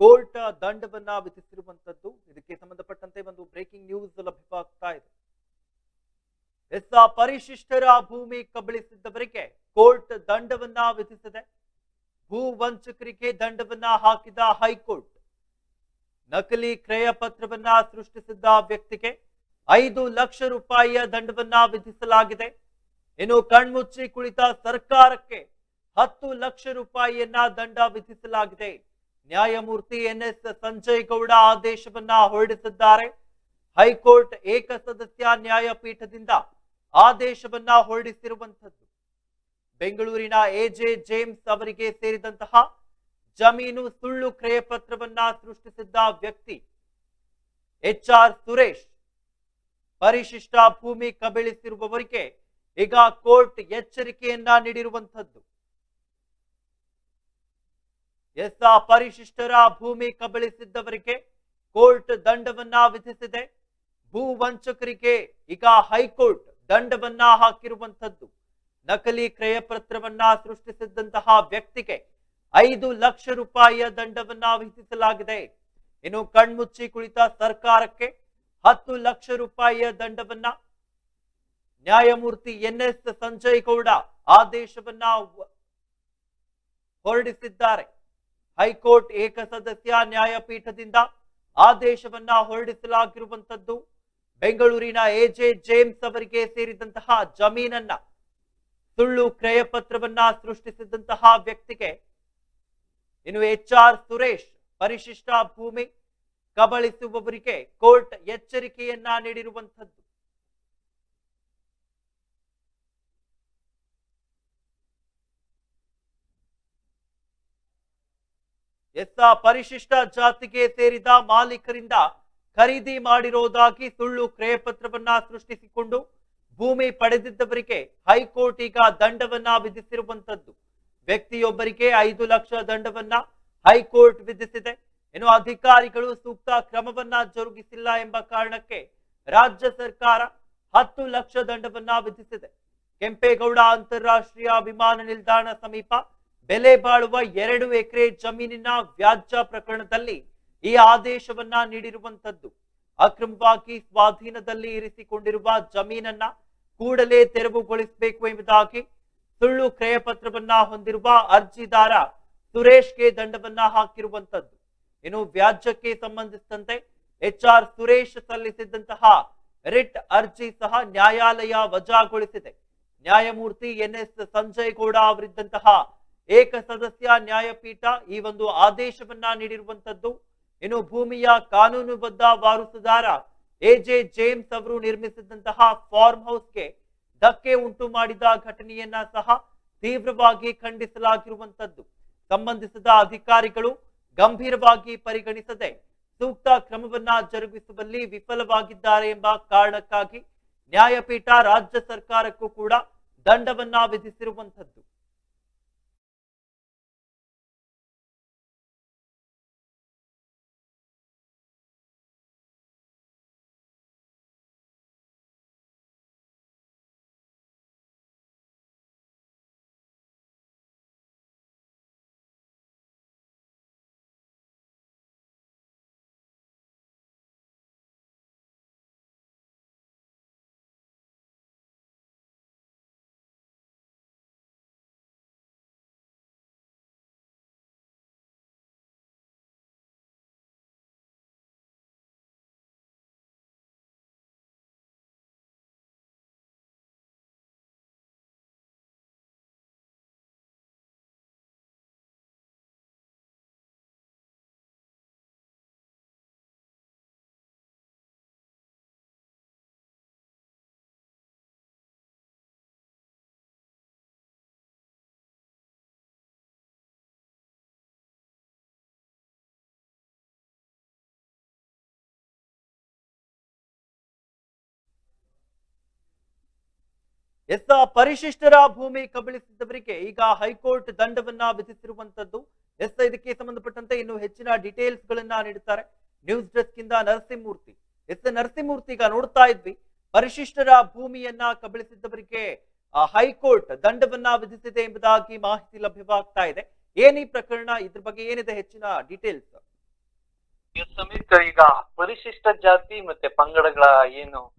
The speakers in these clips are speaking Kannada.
ಕೋರ್ಟ್ ದಂಡವನ್ನ ವಿಧಿಸಿರುವಂತದ್ದು ಇದಕ್ಕೆ ಸಂಬಂಧಪಟ್ಟಂತೆ ಒಂದು ಬ್ರೇಕಿಂಗ್ ನ್ಯೂಸ್ ಲಭ್ಯವಾಗ್ತಾ ಇದೆ. ಎಸ್ ಪರಿಶಿಷ್ಟರ ಭೂಮಿ ಕಬಳಿಸಿದ್ದವರಿಗೆ ಕೋರ್ಟ್ ದಂಡವನ್ನ ವಿಧಿಸಿದೆ. ಭೂ ವಂಚಕರಿಗೆ ದಂಡವನ್ನ ಹಾಕಿದ ಹೈಕೋರ್ಟ್ ನಕಲಿ ಕ್ರಯ ಪತ್ರವನ್ನ ಸೃಷ್ಟಿಸಿದ್ದ ವ್ಯಕ್ತಿಗೆ ಐದು ಲಕ್ಷ ರೂಪಾಯಿಯ ದಂಡವನ್ನ ವಿಧಿಸಲಾಗಿದೆ. ಇನ್ನು ಕಣ್ಮುಚ್ಚಿ ಕುಳಿತ ಸರ್ಕಾರಕ್ಕೆ ಹತ್ತು ಲಕ್ಷ ರೂಪಾಯಿಯನ್ನ ದಂಡ ವಿಧಿಸಲಾಗಿದೆ. ನ್ಯಾಯಮೂರ್ತಿ ಎನ್ ಎಸ್ ಸಂಜಯ್ ಗೌಡ ಆದೇಶವನ್ನ ಹೊರಡಿಸಿದ್ದಾರೆ. ಹೈಕೋರ್ಟ್ ಏಕಸದಸ್ಯ ನ್ಯಾಯಪೀಠದಿಂದ ಆದೇಶವನ್ನ ಹೊರಡಿಸಿರುವಂಥದ್ದು. ಬೆಂಗಳೂರಿನ ಎಜೆ ಜೇಮ್ಸ್ ಅವರಿಗೆ ಸೇರಿದಂತಹ ಜಮೀನು ಸುಳ್ಳು ಕ್ರಯ ಪತ್ರವನ್ನ ಸೃಷ್ಟಿಸಿದ್ದ ವ್ಯಕ್ತಿ ಎಚ್ ಆರ್ ಸುರೇಶ್ ಪರಿಶಿಷ್ಟ ಭೂಮಿ ಕಬಳಿಸಿರುವವರಿಗೆ ಈಗ ಕೋರ್ಟ್ ಎಚ್ಚರಿಕೆಯನ್ನ ನೀಡಿರುವಂತದ್ದು ಎಸ್ ಪರಿಶಿಷ್ಟರ ಭೂಮಿ ಕಬಳಿಸಿದ್ದವರಿಗೆ ಕೋರ್ಟ್ ದಂಡವನ್ನ ವಿಧಿಸಿದೆ. ಭೂ ವಂಚಕರಿಗೆ ಈಗ ಹೈಕೋರ್ಟ್ ದಂಡವನ್ನ ಹಾಕಿರುವಂತದ್ದು ನಕಲಿ ಕ್ರಯಪತ್ರವನ್ನ ಸೃಷ್ಟಿಸಿದ್ದಂತಹ ವ್ಯಕ್ತಿಗೆ ಐದು ಲಕ್ಷ ರೂಪಾಯಿಯ ದಂಡವನ್ನ ವಿಧಿಸಲಾಗಿದೆ. ಇನ್ನು ಕಣ್ಮುಚ್ಚಿ ಕುಳಿತ ಸರ್ಕಾರಕ್ಕೆ ಹತ್ತು ಲಕ್ಷ ರೂಪಾಯಿಯ ದಂಡವನ್ನ ನ್ಯಾಯಮೂರ್ತಿ ಎನ್ ಎಸ್ ಸಂಜಯ್ ಗೌಡ ಆದೇಶವನ್ನ ಹೊರಡಿಸಿದ್ದಾರೆ. ಹೈಕೋರ್ಟ್ ಏಕಸದಸ್ಯ ನ್ಯಾಯಪೀಠದಿಂದ ಆದೇಶವನ್ನ ಹೊರಡಿಸಲಾಗಿರುವಂತದ್ದು ಬೆಂಗಳೂರಿನ ಎಜೆ ಜೇಮ್ಸ್ ಅವರಿಗೆ ಸೇರಿದಂತಹ ಜಮೀನನ್ನ, ಸುಳ್ಳು ಕ್ರಯ ಪತ್ರವನ್ನ ಸೃಷ್ಟಿಸಿದಂತಹ ವ್ಯಕ್ತಿಗೆ ಇನ್ನು ಎಚ್ ಆರ್ ಸುರೇಶ್ ಪರಿಶಿಷ್ಟ ಭೂಮಿ ಕಬಳಿಸುವವರಿಗೆ ಕೋರ್ಟ್ ಎಚ್ಚರಿಕೆಯನ್ನ ನೀಡಿರುವಂತದ್ದು ಆ ಪರಿಶಿಷ್ಟ ಜಾತಿಗೆ ಸೇರಿದ ಮಾಲೀಕರಿಂದ ಖರೀದಿ ಮಾಡಿರೋದಾಗಿ ಸುಳ್ಳು ಕ್ರಯ ಪತ್ರವನ್ನ ಸೃಷ್ಟಿಸಿಕೊಂಡು ಭೂಮಿ ಪಡೆದಿದ್ದವರಿಗೆ ಹೈಕೋರ್ಟ್ ಈಗ ದಂಡವನ್ನ ವಿಧಿಸಿರುವಂತದ್ದು. ವ್ಯಕ್ತಿಯೊಬ್ಬರಿಗೆ ಐದು ಲಕ್ಷ ದಂಡವನ್ನ ಹೈಕೋರ್ಟ್ ವಿಧಿಸಿದೆ. ಇನ್ನು ಅಧಿಕಾರಿಗಳು ಸೂಕ್ತ ಕ್ರಮವನ್ನ ಜರುಗಿಸಿಲ್ಲ ಎಂಬ ಕಾರಣಕ್ಕೆ ರಾಜ್ಯ ಸರ್ಕಾರ ಹತ್ತು ಲಕ್ಷ ದಂಡವನ್ನ ವಿಧಿಸಿದೆ. ಕೆಂಪೇಗೌಡ ಅಂತಾರಾಷ್ಟ್ರೀಯ ವಿಮಾನ ನಿಲ್ದಾಣ ಸಮೀಪ ಬೆಲೆ ಬಾಳುವ ಎರಡು ಎಕರೆ ಜಮೀನಿನ ವ್ಯಾಜ್ಯ ಪ್ರಕರಣದಲ್ಲಿ ಈ ಆದೇಶವನ್ನ ನೀಡಿರುವಂತದ್ದು ಅಕ್ರಮವಾಗಿ ಸ್ವಾಧೀನದಲ್ಲಿ ಇರಿಸಿಕೊಂಡಿರುವ ಜಮೀನನ್ನ ಕೂಡಲೇ ತೆರವುಗೊಳಿಸಬೇಕು ಎಂಬುದಾಗಿ ಸುಳ್ಳು ಕ್ರಯ ಪತ್ರವನ್ನ ಹೊಂದಿರುವ ಅರ್ಜಿದಾರ ಸುರೇಶ್ಗೆ ದಂಡವನ್ನ ಹಾಕಿರುವಂತದ್ದು ಇನ್ನು ವ್ಯಾಜ್ಯಕ್ಕೆ ಸಂಬಂಧಿಸಿದಂತೆ ಎಚ್ ಆರ್ ಸುರೇಶ್ ಸಲ್ಲಿಸಿದ್ದಂತಹ ರಿಟ್ ಅರ್ಜಿ ಸಹ ನ್ಯಾಯಾಲಯ ವಜಾಗೊಳಿಸಿದೆ. ನ್ಯಾಯಮೂರ್ತಿ ಎನ್ ಎಸ್ ಸಂಜಯ್ ಗೌಡ ಅವರಿದ್ದಂತಹ ಏಕಸದಸ್ಯ ನ್ಯಾಯಪೀಠ ಈ ಒಂದು ಆದೇಶವನ್ನ ನೀಡಿರುವಂತದ್ದು ಇನ್ನು ಭೂಮಿಯ ಕಾನೂನುಬದ್ಧ ವಾರಸುದಾರ ಎಜೆ ಜೇಮ್ಸ್ ಅವರು ನಿರ್ಮಿಸಿದಂತಹ ಫಾರ್ಮ್ ಹೌಸ್ಗೆ ಧಕ್ಕೆ ಉಂಟು ಮಾಡಿದ ಘಟನೆಯನ್ನ ಸಹ ತೀವ್ರವಾಗಿ ಖಂಡಿಸಲಾಗಿರುವಂತದ್ದು ಸಂಬಂಧಿಸಿದ ಅಧಿಕಾರಿಗಳು ಗಂಭೀರವಾಗಿ ಪರಿಗಣಿಸದೆ ಸೂಕ್ತ ಕ್ರಮವನ್ನ ಜರುಗಿಸುವಲ್ಲಿ ವಿಫಲವಾಗಿದ್ದಾರೆ ಎಂಬ ಕಾರಣಕ್ಕಾಗಿ ನ್ಯಾಯಪೀಠ ರಾಜ್ಯ ಸರ್ಕಾರಕ್ಕೂ ಕೂಡ ದಂಡವನ್ನ ವಿಧಿಸಿರುವಂತದ್ದು ಎಸ್ ಪರಿಶಿಷ್ಟರ ಭೂಮಿ ಕಬಳಿಸಿದವರಿಗೆ ಈಗ ಹೈಕೋರ್ಟ್ ದಂಡವನ್ನ ವಿಧಿಸಿರುವಂತದ್ದು. ಎಸ್ ಇದಕ್ಕೆ ಸಂಬಂಧಪಟ್ಟಂತೆ ಇನ್ನು ಹೆಚ್ಚಿನ ಡೀಟೇಲ್ಸ್ ಗಳನ್ನ ನೀಡುತ್ತಾರೆ. ನ್ಯೂಸ್ ಡೆಸ್ಕ್ ಇಂದ ನರಸಿಂಹಮೂರ್ತಿ. ಎಸ್ ನರಸಿಂಹಮೂರ್ತಿ ಈಗ ನೋಡ್ತಾ ಇದ್ವಿ. ಪರಿಶಿಷ್ಟರ ಭೂಮಿಯನ್ನ ಕಬಳಿಸಿದ್ದವರಿಗೆ ಹೈಕೋರ್ಟ್ ದಂಡವನ್ನ ವಿಧಿಸಿದೆ ಎಂಬುದಾಗಿ ಮಾಹಿತಿ ಲಭ್ಯವಾಗ್ತಾ ಇದೆ. ಏನ್ ಪ್ರಕರಣ? ಇದ್ರ ಬಗ್ಗೆ ಏನಿದೆ ಹೆಚ್ಚಿನ ಡೀಟೇಲ್ಸ್? ಈಗ ಪರಿಶಿಷ್ಟ ಜಾತಿ ಮತ್ತೆ ಪಂಗಡಗಳ ಏನು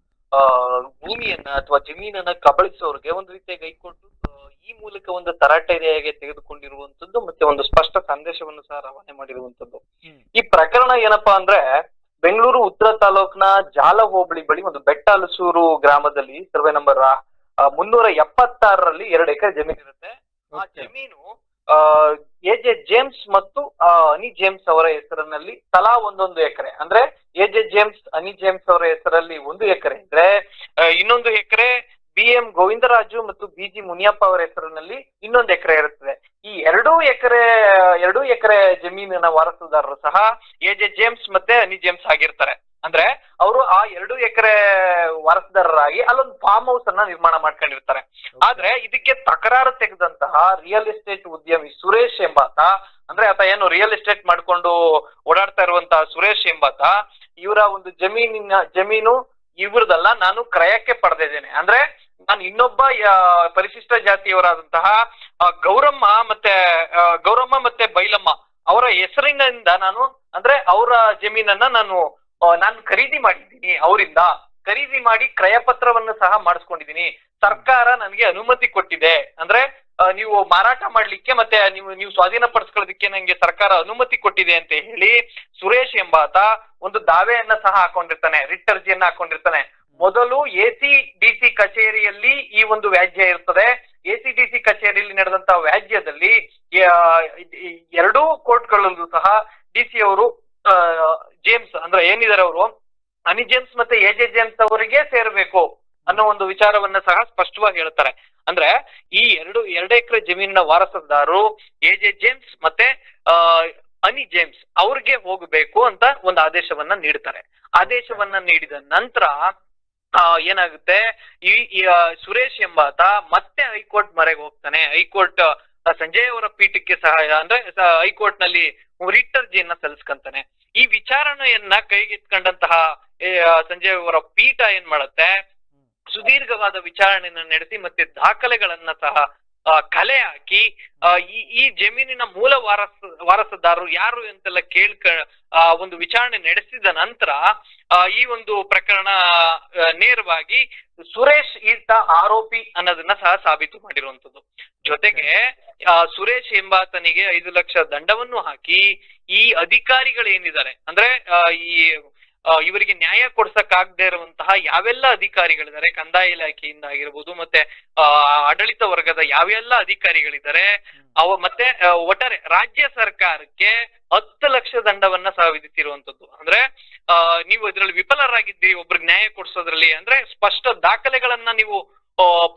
ಭೂಮಿಯನ್ನ ಅಥವಾ ಜಮೀನನ್ನ ಕಬಳಿಸೋರ್ಗೆ ಒಂದು ರೀತಿಯ ಕೈಕೊಂಡು ಈ ಮೂಲಕ ಒಂದು ತರಾಟೆಯಾಗಿ ತೆಗೆದುಕೊಂಡಿರುವಂತದ್ದು ಮತ್ತೆ ಒಂದು ಸ್ಪಷ್ಟ ಸಂದೇಶವನ್ನು ಸಹ ರವಾನೆ ಮಾಡಿರುವಂತದ್ದು ಈ ಪ್ರಕರಣ ಏನಪ್ಪಾ ಅಂದ್ರೆ ಬೆಂಗಳೂರು ಉತ್ತರ ತಾಲೂಕಿನ ಜಾಲ ಹೋಬಳಿ ಬಳಿ ಒಂದು ಬೆಟ್ಟ ಹಲಸೂರು ಗ್ರಾಮದಲ್ಲಿ ಸರ್ವೆ ನಂಬರ್ ಮುನ್ನೂರ ಎಪ್ಪತ್ತಾರರಲ್ಲಿ ಎರಡು ಎಕರೆ ಜಮೀನು ಇರುತ್ತೆ ಆ ಜಮೀನು ಎ ಜೆ ಜೇಮ್ಸ್ ಮತ್ತು ಅನಿ ಜೇಮ್ಸ್ ಅವರ ಹೆಸರಿನಲ್ಲಿ ತಲಾ ಒಂದೊಂದು ಎಕರೆ. ಅಂದ್ರೆ A J James Annie James ಅವರ ಹೆಸರಲ್ಲಿ ಒಂದು ಎಕರೆ. ಅಂದ್ರೆ ಇನ್ನೊಂದು ಎಕರೆ ಬಿ ಎಂ ಗೋವಿಂದರಾಜು ಮತ್ತು ಬಿ ಜಿ ಮುನಿಯಪ್ಪ ಅವರ ಹೆಸರಿನಲ್ಲಿ ಇನ್ನೊಂದು ಎಕರೆ ಇರುತ್ತದೆ. ಈ ಎರಡೂ ಎಕರೆ ಎರಡೂ ಎಕರೆ ಜಮೀನಿನ ವಾರಸುದಾರರು ಸಹ ಎ ಜೆ ಜೇಮ್ಸ್ ಮತ್ತೆ ಅನಿ ಜೇಮ್ಸ್ ಆಗಿರ್ತಾರೆ. ಅಂದ್ರೆ ಅವರು ಆ ಎರಡು ಎಕರೆ ವಾರಸದಾರರಾಗಿ ಅಲ್ಲೊಂದು ಫಾರ್ಮ್ ಹೌಸ್ ಅನ್ನ ನಿರ್ಮಾಣ ಮಾಡ್ಕೊಂಡಿರ್ತಾರೆ. ಆದ್ರೆ ಇದಕ್ಕೆ ತಕರಾರು ತೆಗೆದಂತಹ ರಿಯಲ್ ಎಸ್ಟೇಟ್ ಉದ್ಯಮಿ ಸುರೇಶ್ ಎಂಬಾತ ಅಂದ್ರೆ ಆತ ಏನು ರಿಯಲ್ ಎಸ್ಟೇಟ್ ಮಾಡ್ಕೊಂಡು ಓಡಾಡ್ತಾ ಇರುವಂತಹ ಸುರೇಶ್ ಎಂಬಾತ ಇವರ ಒಂದು ಜಮೀನಿನ ಜಮೀನು ಇವ್ರದಲ್ಲ ನಾನು ಕ್ರಯಕ್ಕೆ ಪಡೆದಿದ್ದೇನೆ ಅಂದ್ರೆ ನಾನು ಇನ್ನೊಬ್ಬ ಪರಿಶಿಷ್ಟ ಜಾತಿಯವರಾದಂತಹ ಗೌರಮ್ಮ ಮತ್ತೆ ಗೌರಮ್ಮ ಮತ್ತೆ ಬೈಲಮ್ಮ ಅವರ ಹೆಸರಿನಿಂದ ನಾನು ಅಂದ್ರೆ ಅವರ ಜಮೀನನ್ನ ನಾನು ನಾನು ಖರೀದಿ ಮಾಡಿದ್ದೀನಿ ಅವರಿಂದ. ಖರೀದಿ ಮಾಡಿ ಕ್ರಯ ಪತ್ರವನ್ನು ಸಹ ಮಾಡಿಸ್ಕೊಂಡಿದ್ದೀನಿ. ಸರ್ಕಾರ ನನಗೆ ಅನುಮತಿ ಕೊಟ್ಟಿದೆ. ಅಂದ್ರೆ ನೀವು ಮಾರಾಟ ಮಾಡ್ಲಿಕ್ಕೆ ಮತ್ತೆ ನೀವು ನೀವು ಸ್ವಾಧೀನ ಪಡಿಸ್ಕೊಳ್ಳೋದಕ್ಕೆ ನಂಗೆ ಸರ್ಕಾರ ಅನುಮತಿ ಕೊಟ್ಟಿದೆ ಅಂತ ಹೇಳಿ ಸುರೇಶ್ ಎಂಬಾತ ಒಂದು ದಾವೆಯನ್ನ ಸಹ ಹಾಕೊಂಡಿರ್ತಾನೆ ರಿಟ್ ಅರ್ಜಿಯನ್ನ ಹಾಕೊಂಡಿರ್ತಾನೆ. ಮೊದಲು ಎ ಸಿ ಕಚೇರಿಯಲ್ಲಿ ಈ ಒಂದು ವ್ಯಾಜ್ಯ ಇರ್ತದೆ. ಎ ಸಿ, ಡಿ ಸಿ ಕಚೇರಿಯಲ್ಲಿ ನಡೆದಂತಹ ವ್ಯಾಜ್ಯದಲ್ಲಿ ಎರಡೂ ಕೋರ್ಟ್ಗಳಲ್ಲೂ ಸಹ ಡಿ ಸಿ ಅವರು ಜೇಮ್ಸ್ ಅಂದ್ರೆ ಏನಿದ್ದಾರೆ ಅವರು? ಅನಿ ಜೇಮ್ಸ್ ಮತ್ತೆ ಎ ಜೆ ಜೇಮ್ಸ್ ಅವರಿಗೆ ಸೇರ್ಬೇಕು ಅನ್ನೋ ಒಂದು ವಿಚಾರವನ್ನ ಸಹ ಸ್ಪಷ್ಟವಾಗಿ ಹೇಳ್ತಾರೆ. ಅಂದ್ರೆ ಈ ಎರಡು ಎರಡು ಎಕರೆ ಜಮೀನಿನ ವಾರಸದಾರರು ಎ ಜೆ ಜೇಮ್ಸ್ ಮತ್ತೆ ಅನಿ ಜೇಮ್ಸ್ ಅವ್ರಿಗೆ ಹೋಗಬೇಕು ಅಂತ ಒಂದು ಆದೇಶವನ್ನ ನೀಡ್ತಾರೆ. ಆದೇಶವನ್ನ ನೀಡಿದ ನಂತರ ಏನಾಗುತ್ತೆ? ಈ ಸುರೇಶ್ ಎಂಬಾತ ಮತ್ತೆ ಹೈಕೋರ್ಟ್ ಮರೆಗೆ ಹೋಗ್ತಾನೆ. ಹೈಕೋರ್ಟ್ ಸಂಜಯ್ ಅವರ ಪೀಠಕ್ಕೆ ಸಹ ಅಂದ್ರೆ ಹೈಕೋರ್ಟ್ನಲ್ಲಿ ರಿಟ್ ಅರ್ಜಿಯನ್ನ ಸಲ್ಲಿಸ್ಕೊಂತಾನೆ. ಈ ವಿಚಾರಣೆಯನ್ನ ಕೈಗೆತ್ಕೊಂಡಂತಹ ಸಂಜಯ್ ಅವರ ಪೀಠ ಏನ್ ಮಾಡುತ್ತೆ? ಸುದೀರ್ಘವಾದ ವಿಚಾರಣೆಯನ್ನ ನಡೆಸಿ ಮತ್ತೆ ದಾಖಲೆಗಳನ್ನ ಸಹ ಕಲೆ ಹಾಕಿ ಈ ಜಮೀನಿನ ಮೂಲ ವಾರಸ, ವಾರಸದಾರರು ಯಾರು ಅಂತೆಲ್ಲ ಕೇಳ್ಕ ಒಂದು ವಿಚಾರಣೆ ನಡೆಸಿದ ನಂತರ ಈ ಒಂದು ಪ್ರಕರಣ ನೇರವಾಗಿ ಸುರೇಶ್ ಈತ ಆರೋಪಿ ಅನ್ನೋದನ್ನ ಸಹ ಸಾಬೀತು ಮಾಡಿರುವಂತದ್ದು ಜೊತೆಗೆ ಸುರೇಶ್ ಎಂಬಾತನಿಗೆ ಐದು ಲಕ್ಷ ದಂಡವನ್ನು ಹಾಕಿ, ಈ ಅಧಿಕಾರಿಗಳೇನಿದ್ದಾರೆ, ಅಂದ್ರೆ ಈ ಇವರಿಗೆ ನ್ಯಾಯ ಕೊಡ್ಸಕ್ಕಾಗದೇ ಇರುವಂತಹ ಯಾವೆಲ್ಲ ಅಧಿಕಾರಿಗಳಿದ್ದಾರೆ ಕಂದಾಯ ಇಲಾಖೆಯಿಂದ ಆಗಿರ್ಬೋದು ಮತ್ತೆ ಆಡಳಿತ ವರ್ಗದ ಯಾವೆಲ್ಲ ಅಧಿಕಾರಿಗಳಿದ್ದಾರೆ ಅವ ಮತ್ತೆ ಒಟ್ಟಾರೆ ರಾಜ್ಯ ಸರ್ಕಾರಕ್ಕೆ ಹತ್ತು ಲಕ್ಷ ದಂಡವನ್ನ ಸಹ ವಿಧಿಸಿರುವಂತದ್ದು. ಅಂದ್ರೆ ನೀವು ಇದರಲ್ಲಿ ವಿಫಲರಾಗಿದ್ದೀರಿ ಒಬ್ರಿಗೆ ನ್ಯಾಯ ಕೊಡ್ಸೋದ್ರಲ್ಲಿ ಅಂದ್ರೆ ಸ್ಪಷ್ಟ ದಾಖಲೆಗಳನ್ನ ನೀವು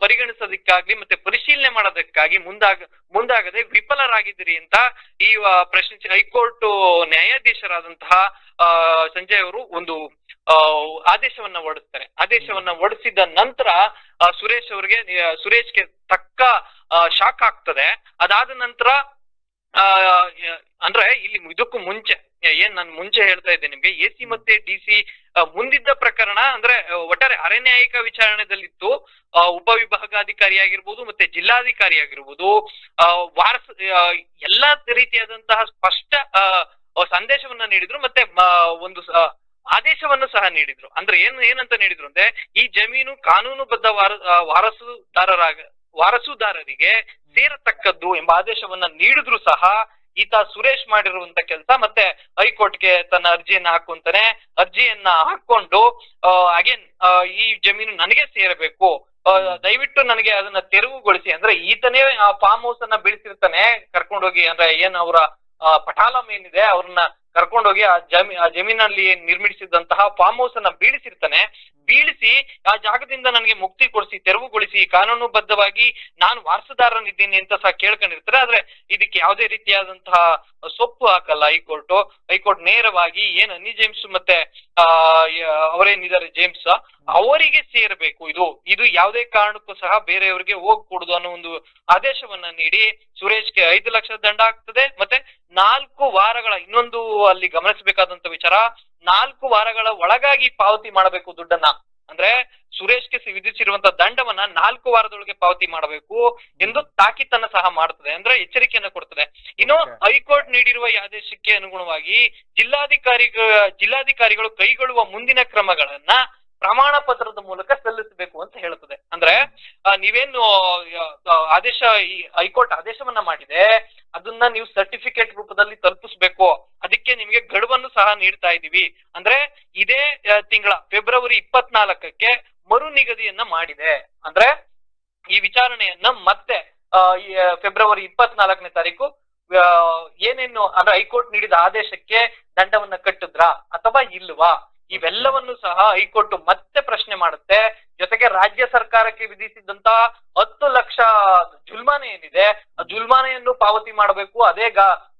ಪರಿಗಣಿಸೋದಕ್ಕಾಗ್ಲಿ ಮತ್ತೆ ಪರಿಶೀಲನೆ ಮಾಡೋದಕ್ಕಾಗಿ ಮುಂದಾಗ, ಮುಂದಾಗದೆ ವಿಫಲರಾಗಿದ್ದೀರಿ ಅಂತ ಈ ಪ್ರಶ್ನೆ ಪ್ರಶ್ನಿಸಿ ಹೈಕೋರ್ಟ್ ನ್ಯಾಯಾಧೀಶರಾದಂತಹ ಸಂಜಯ್ ಅವರು ಒಂದು ಆದೇಶವನ್ನ ಹೊಡಿಸ್ತಾರೆ ಆದೇಶವನ್ನ ಹೊರಡಿಸಿದ ನಂತರ ಸುರೇಶ್ ಅವರಿಗೆ ಸುರೇಶ್ಗೆ ತಕ್ಕ ಶಾಕ್ ಆಗ್ತದೆ. ಅದಾದ ನಂತರ ಅಂದ್ರೆ ಇಲ್ಲಿ ಇದಕ್ಕೂ ಮುಂಚೆ ಏನ್ ನಾನು ಮುಂಚೆ ಹೇಳ್ತಾ ಇದ್ದೆ ನಿಮ್ಗೆ ಎ ಸಿ ಮತ್ತೆ ಡಿ ಸಿ ಮುಂದಿದ್ದ ಪ್ರಕರಣ ಅಂದ್ರೆ ಒಟ್ಟಾರೆ ಅರೆ ನ್ಯಾಯಿಕ ವಿಚಾರಣೆದಲ್ಲಿತ್ತು. ಉಪವಿಭಾಗಾಧಿಕಾರಿ ಆಗಿರ್ಬೋದು ಮತ್ತೆ ಜಿಲ್ಲಾಧಿಕಾರಿ ಆಗಿರ್ಬೋದು ವಾರಸ ಎಲ್ಲಾ ರೀತಿಯಾದಂತಹ ಸ್ಪಷ್ಟ ಸಂದೇಶವನ್ನ ನೀಡಿದ್ರು ಮತ್ತೆ ಒಂದು ಆದೇಶವನ್ನು ಸಹ ನೀಡಿದ್ರು. ಅಂದ್ರೆ ಏನು ಏನಂತ ನೀಡಿದ್ರು ಅಂದ್ರೆ ಈ ಜಮೀನು ಕಾನೂನುಬದ್ಧ ವಾರ ವಾರಸುದಾರರಾಗ ವಾರಸುದಾರರಿಗೆ ಸೇರತಕ್ಕದ್ದು ಎಂಬ ಆದೇಶವನ್ನ ನೀಡಿದ್ರು ಸಹ ಈತ ಸುರೇಶ್ ಮಾಡಿರುವಂತ ಕೆಲಸ, ಮತ್ತೆ ಹೈಕೋರ್ಟ್ಗೆ ತನ್ನ ಅರ್ಜಿಯನ್ನ ಹಾಕೊಂತಾನೆ ಅರ್ಜಿಯನ್ನ ಹಾಕೊಂಡು ಅಗೇನ್ ಈ ಜಮೀನು ನನಗೆ ಸೇರಬೇಕು. ದಯವಿಟ್ಟು ನನಗೆ ಅದನ್ನ ತೆರವುಗೊಳಿಸಿ. ಅಂದ್ರೆ ಈತನೇ ಆ ಫಾರ್ಮ್ ಹೌಸ್ ಅನ್ನ ಬೆಳೆಸಿರ್ತಾನೆ. ಕರ್ಕೊಂಡೋಗಿ ಅಂದ್ರೆ ಏನ್ ಅವರ ಪಟಾಲಂ ಏನಿದೆ, ಅವ್ರನ್ನ ಕರ್ಕೊಂಡೋಗಿ ಆ ಜಮೀನ್ ಆ ಜಮೀನಲ್ಲಿ ನಿರ್ಮಿಸಿದಂತಹ ಫಾರ್ಮ್ ಹೌಸ್ ಅನ್ನ ಬೀಳಿಸಿರ್ತಾನೆ. ಬೀಳಿಸಿ ಆ ಜಾಗದಿಂದ ನನಗೆ ಮುಕ್ತಿ ಕೊಡಿಸಿ, ತೆರವುಗೊಳಿಸಿ ಕಾನೂನುಬದ್ಧವಾಗಿ ನಾನು ವಾರಸುದಾರನಿದ್ದೀನಿ ಅಂತ ಸಹ ಕೇಳ್ಕೊಂಡಿರ್ತಾರೆ. ಆದ್ರೆ ಇದಕ್ಕೆ ಯಾವುದೇ ರೀತಿಯಾದಂತಹ ಸೊಪ್ಪು ಹಾಕಲ್ಲ ಹೈಕೋರ್ಟ್. ಹೈಕೋರ್ಟ್ ನೇರವಾಗಿ ಏನ್ ಅನ್ನಿ ಜೇಮ್ಸ್ ಮತ್ತೆ, ಆ ಅವರೇನಿದ್ದಾರೆ ಜೇಮ್ಸ್? ಅವರಿಗೆ ಸೇರಬೇಕು ಇದು. ಇದು ಯಾವುದೇ ಕಾರಣಕ್ಕೂ ಸಹ ಬೇರೆಯವರಿಗೆ ಹೋಗ್ಕೂಡುದು ಅನ್ನೋ ಒಂದು ಆದೇಶವನ್ನ ನೀಡಿ ಸುರೇಶ್ಗೆ ಐದು ಲಕ್ಷ ದಂಡ ಆಗ್ತದೆ. ಮತ್ತೆ ನಾಲ್ಕು ವಾರಗಳ ಇನ್ನೊಂದು ಅಲ್ಲಿ ಗಮನಿಸಬೇಕಾದಂತ ವಿಚಾರ ನಾಲ್ಕು ವಾರಗಳ ಒಳಗಾಗಿ ಪಾವತಿ ಮಾಡಬೇಕು ದುಡ್ಡನ್ನ. ಅಂದ್ರೆ ಸುರೇಶ್ಗೆ ವಿಧಿಸಿರುವಂತಹ ವಿಧಿಸಿರುವಂತ ದಂಡವನ್ನ ನಾಲ್ಕು ವಾರದೊಳಗೆ ಪಾವತಿ ಮಾಡಬೇಕು ಎಂದು ತಾಕೀತನ್ನ ಸಹ ಮಾಡುತ್ತದೆ ಅಂದ್ರೆ ಎಚ್ಚರಿಕೆಯನ್ನ ಕೊಡ್ತದೆ. ಇನ್ನು ಹೈಕೋರ್ಟ್ ನೀಡಿರುವ ಈ ಆದೇಶಕ್ಕೆ ಅನುಗುಣವಾಗಿ ಜಿಲ್ಲಾಧಿಕಾರಿ ಜಿಲ್ಲಾಧಿಕಾರಿಗಳು ಕೈಗೊಳ್ಳುವ ಮುಂದಿನ ಕ್ರಮಗಳನ್ನ ಪ್ರಮಾಣ ಪತ್ರದ ಮೂಲಕ ಸಲ್ಲಿಸಬೇಕು ಅಂತ ಹೇಳುತ್ತದೆ. ಅಂದ್ರೆ ನೀವೇನು ಆದೇಶ ಈ ಹೈಕೋರ್ಟ್ ಆದೇಶವನ್ನ ಮಾಡಿದೆ ಅದನ್ನ ನೀವು ಸರ್ಟಿಫಿಕೇಟ್ ರೂಪದಲ್ಲಿ ತಲುಪಿಸ್ಬೇಕು. ಅದಕ್ಕೆ ನಿಮಗೆ ಗಡುವನ್ನು ಸಹ ನೀಡ್ತಾ ಇದ್ದೀವಿ. ಅಂದ್ರೆ ಇದೇ ತಿಂಗಳ ಫೆಬ್ರವರಿ ಇಪ್ಪತ್ನಾಲ್ಕಕ್ಕೆ ಮರು ನಿಗದಿಯನ್ನ ಮಾಡಿದೆ. ಅಂದ್ರೆ ಈ ವಿಚಾರಣೆಯನ್ನ ಮತ್ತೆ ಫೆಬ್ರವರಿ ಇಪ್ಪತ್ನಾಲ್ಕನೇ ತಾರೀಕು ಏನೇನು, ಅಂದ್ರೆ ಹೈಕೋರ್ಟ್ ನೀಡಿದ ಆದೇಶಕ್ಕೆ ದಂಡವನ್ನ ಕಟ್ಟಿದ್ರಾ ಅಥವಾ ಇಲ್ವಾ? ಇವೆಲ್ಲವನ್ನು ಸಹ ಹೈಕೋರ್ಟ್ ಮತ್ತೆ ಪ್ರಶ್ನೆ ಮಾಡುತ್ತೆ. ಜೊತೆಗೆ ರಾಜ್ಯ ಸರ್ಕಾರಕ್ಕೆ ವಿಧಿಸಿದಂತ ಹತ್ತು ಲಕ್ಷ ಜುಲ್ಮಾನೆ ಏನಿದೆ ಆ ಜುಲ್ಮಾನೆಯನ್ನು ಪಾವತಿ ಮಾಡಬೇಕು. ಅದೇ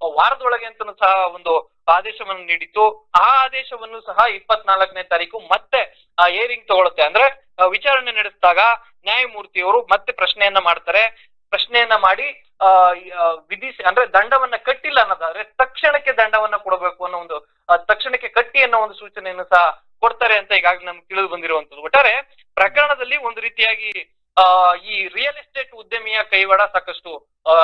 ವಾರದೊಳಗೆ ಅಂತ ಸಹ ಒಂದು ಆದೇಶವನ್ನು ನೀಡಿತು ಆ ಆದೇಶವನ್ನು ಸಹ ಇಪ್ಪತ್ನಾಲ್ಕನೇ ತಾರೀಕು ಮತ್ತೆ ಏರಿಂಗ್ ತಗೊಳುತ್ತೆ. ಅಂದ್ರೆ ವಿಚಾರಣೆ ನಡೆಸಿದಾಗ ನ್ಯಾಯಮೂರ್ತಿಯವರು ಮತ್ತೆ ಪ್ರಶ್ನೆಯನ್ನ ಮಾಡ್ತಾರೆ. ಪ್ರಶ್ನೆಯನ್ನ ಮಾಡಿ ಆ, ಆ, ವಿಧಿಸಿ ಅಂದ್ರೆ ದಂಡವನ್ನ ಕಟ್ಟಿಲ್ಲ ಅನ್ನೋದಾದ್ರೆ ತಕ್ಷಣಕ್ಕೆ ದಂಡವನ್ನ ಕೊಡಬೇಕು ಅನ್ನೋ ಒಂದು ತಕ್ಷಣಕ್ಕೆ ಕಟ್ಟಿ ಅನ್ನೋ ಒಂದು ಸೂಚನೆಯನ್ನು ಸಹ ಕೊಡ್ತಾರೆ ಅಂತ ಈಗಾಗಲೇ ನಮ್ಗೆ ತಿಳಿದು ಬಂದಿರುವಂತದ್ದು ಒಟ್ಟಾರೆ ಪ್ರಕರಣದಲ್ಲಿ ಒಂದು ರೀತಿಯಾಗಿ ಆ ಈ ರಿಯಲ್ ಎಸ್ಟೇಟ್ ಉದ್ಯಮಿಯ ಕೈವಾಡ ಸಾಕಷ್ಟು ಆ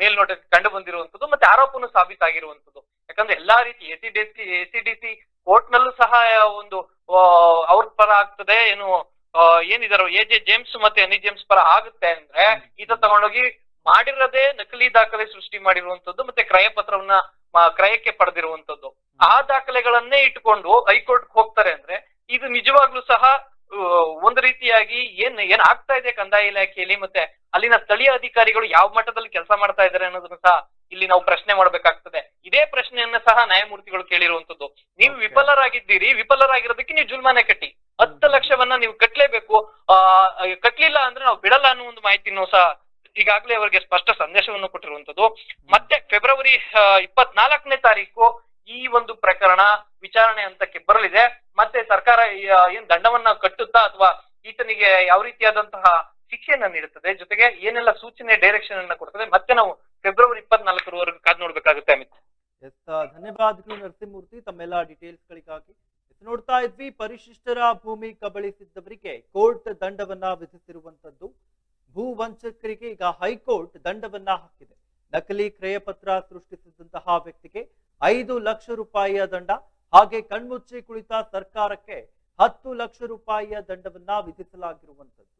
ಮೇಲ್ನೋಟಕ್ಕೆ ಕಂಡು ಬಂದಿರುವಂತದ್ದು ಮತ್ತೆ ಆರೋಪನು ಸಾಬೀತಾಗಿರುವಂತದ್ದು ಯಾಕಂದ್ರೆ ಎಲ್ಲಾ ರೀತಿ A C D C A C D C court ನಲ್ಲೂ ಸಹ ಒಂದು ಅವ್ರ ಪರ ಆಗ್ತದೆ ಏನು ಏನಿದಾರೋ ಎ ಜೆ ಜೇಮ್ಸ್ ಮತ್ತೆ ಅನಿ ಜೇಮ್ಸ್ ಪರ ಆಗುತ್ತೆ ಅಂದ್ರೆ ಈತ ತಗೊಂಡೋಗಿ ಮಾಡಿರದೆ ನಕಲಿ ದಾಖಲೆ ಸೃಷ್ಟಿ ಮಾಡಿರುವಂತದ್ದು ಮತ್ತೆ ಕ್ರಯ ಪತ್ರವನ್ನ ಕ್ರಯಕ್ಕೆ ಪಡೆದಿರುವಂತದ್ದು. ಆ ದಾಖಲೆಗಳನ್ನೇ ಇಟ್ಕೊಂಡು ಹೈಕೋರ್ಟ್ ಹೋಗ್ತಾರೆ ಅಂದ್ರೆ ಇದು ನಿಜವಾಗ್ಲೂ ಸಹ ಒಂದು ರೀತಿಯಾಗಿ ಏನ್ ಏನ್ ಆಗ್ತಾ ಇದೆ ಕಂದಾಯ ಇಲಾಖೆಯಲ್ಲಿ ಮತ್ತೆ ಅಲ್ಲಿನ ಸ್ಥಳೀಯ ಅಧಿಕಾರಿಗಳು ಯಾವ ಮಟ್ಟದಲ್ಲಿ ಕೆಲಸ ಮಾಡ್ತಾ ಇದ್ದಾರೆ ಅನ್ನೋದನ್ನ ಸಹ ಇಲ್ಲಿ ನಾವು ಪ್ರಶ್ನೆ ಮಾಡ್ಬೇಕಾಗ್ತದೆ. ಇದೇ ಪ್ರಶ್ನೆಯನ್ನ ಸಹ ನ್ಯಾಯಮೂರ್ತಿಗಳು ಕೇಳಿರುವಂತದ್ದು. ನೀವು ವಿಫಲರಾಗಿದ್ದೀರಿ ವಿಫಲರಾಗಿರೋದಕ್ಕೆ ನೀವು ಜುಲ್ಮಾನೆ ಕಟ್ಟಿ. ಹತ್ತು ಲಕ್ಷವನ್ನ ನೀವು ಕಟ್ಲೇಬೇಕು. ಆ ಕಟ್ಲಿಲ್ಲ ಅಂದ್ರೆ ನಾವು ಬಿಡಲ್ಲ ಅನ್ನೋ ಒಂದು ಮಾಹಿತಿನೂ ಸಹ ಈಗಾಗಲೇ ಅವರಿಗೆ ಸ್ಪಷ್ಟ ಸಂದೇಶವನ್ನು ಕೊಟ್ಟಿರುವಂತದ್ದು ಮತ್ತೆ ಫೆಬ್ರವರಿ ಇಪ್ಪತ್ನಾಲ್ಕನೇ ತಾರೀಕು ಈ ಒಂದು ಪ್ರಕರಣ ವಿಚಾರಣೆ ಹಂತಕ್ಕೆ ಬರಲಿದೆ. ಮತ್ತೆ ಸರ್ಕಾರ ಏನ್ ದಂಡವನ್ನ ಕಟ್ಟುತ್ತಾ ಅಥವಾ ಈತನಿಗೆ ಯಾವ ರೀತಿಯಾದಂತಹ ಶಿಕ್ಷೆಯನ್ನ ನೀಡುತ್ತದೆ, ಜೊತೆಗೆ ಏನೆಲ್ಲ ಸೂಚನೆ ಡೈರೆಕ್ಷನ್ ಅನ್ನ ಕೊಡ್ತದೆ, ಮತ್ತೆ ನಾವು ಫೆಬ್ರವರಿ ಇಪ್ಪತ್ನಾಲ್ಕರವರೆಗೂ ಕಾದ್ ನೋಡ್ಬೇಕಾಗುತ್ತೆ ಅಮಿತ್. ಧನ್ಯವಾದಗಳು ನರಸಿಂಹಮೂರ್ತಿ. ತಮ್ಮೆಲ್ಲ ಡೀಟೇಲ್ಸ್ ಗಳಿಗಾಗಿ ನೋಡ್ತಾ ಇದ್ವಿ. ಪರಿಶಿಷ್ಟರ ಭೂಮಿ ಕಬಳಿಸಿದ್ದವರಿಗೆ ಕೋರ್ಟ್ ದಂಡವನ್ನ ವಿಧಿಸಿರುವಂತದ್ದು ಭೂ ವಂಚಕರಿಗೆ ಈಗ ಹೈಕೋರ್ಟ್ ದಂಡವನ್ನ ಹಾಕಿದೆ. ನಕಲಿ ಕ್ರಯಪತ್ರ ಸೃಷ್ಟಿಸಿದಂತಹ ವ್ಯಕ್ತಿಗೆ ಐದು ಲಕ್ಷ ರೂಪಾಯಿಯ ದಂಡ, ಹಾಗೆ ಕಣ್ಮುಚ್ಚಿ ಕುಳಿತ ಸರ್ಕಾರಕ್ಕೆ ಹತ್ತು ಲಕ್ಷ ರೂಪಾಯಿಯ ದಂಡವನ್ನ ವಿಧಿಸಲಾಗಿರುವಂತದ್ದು